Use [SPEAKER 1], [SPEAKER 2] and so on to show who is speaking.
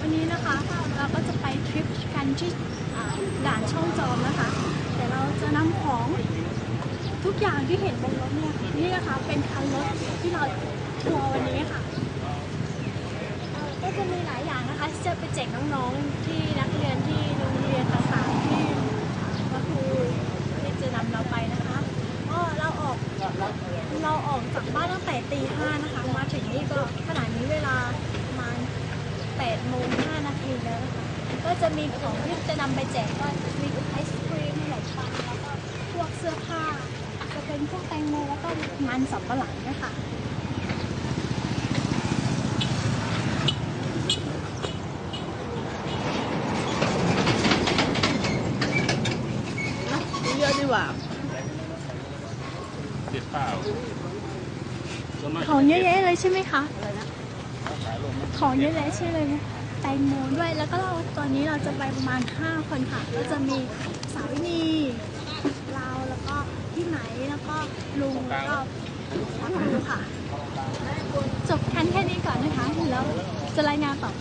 [SPEAKER 1] วันนี้นะคะเราก็จะไปทริปกันที่ด่านช่องจอมนะคะ แต่เราจะนำของทุกอย่างที่เห็นบนรถเนี่ยนี่นะคะเป็นคันรถที่เราทัวร์วันนี้ค่ะก็จะมีหลายอย่างนะคะที่จะไปแจกน้องๆที่นักเรียนที่โรงเรียนต่างๆที่ก็คือที่จะนำเราไปนะคะก็เราออกเราออกจากบ้านตั้งแต่ตีห้านะคะมาถึงนี่ก็ขนาประมาณ 8โมง5นาทีแล้วนะคะก็จะมีของที่จะนำไปแจกก็มีไอศครีมขนมปังแล้วก็พวกเสื้อผ้าจะเป็นพวกแตงโมแล้วก็มันสำปะหลังนะคะ
[SPEAKER 2] เยอะดีกว่า
[SPEAKER 3] เจ็ดเปล่าส่วนมาก
[SPEAKER 1] ของเยอะแยะเลยใช่ไหมคะ
[SPEAKER 2] อะไรนะ
[SPEAKER 3] ขายลงนะ
[SPEAKER 1] ของเยอะแยะใช่เลยนะแตงโมด้วยแล้วก็เราตอนนี้เราจะไปประมาณ 5 คนค่ะ ก็จะมีสาวินีเราแล้วก็พี่ไหมแล้วก็ลุงแล้วก็พ่อครูค่ะจบกันแค่นี้ก่อนนะคะแล้วจะรายงานต่อไป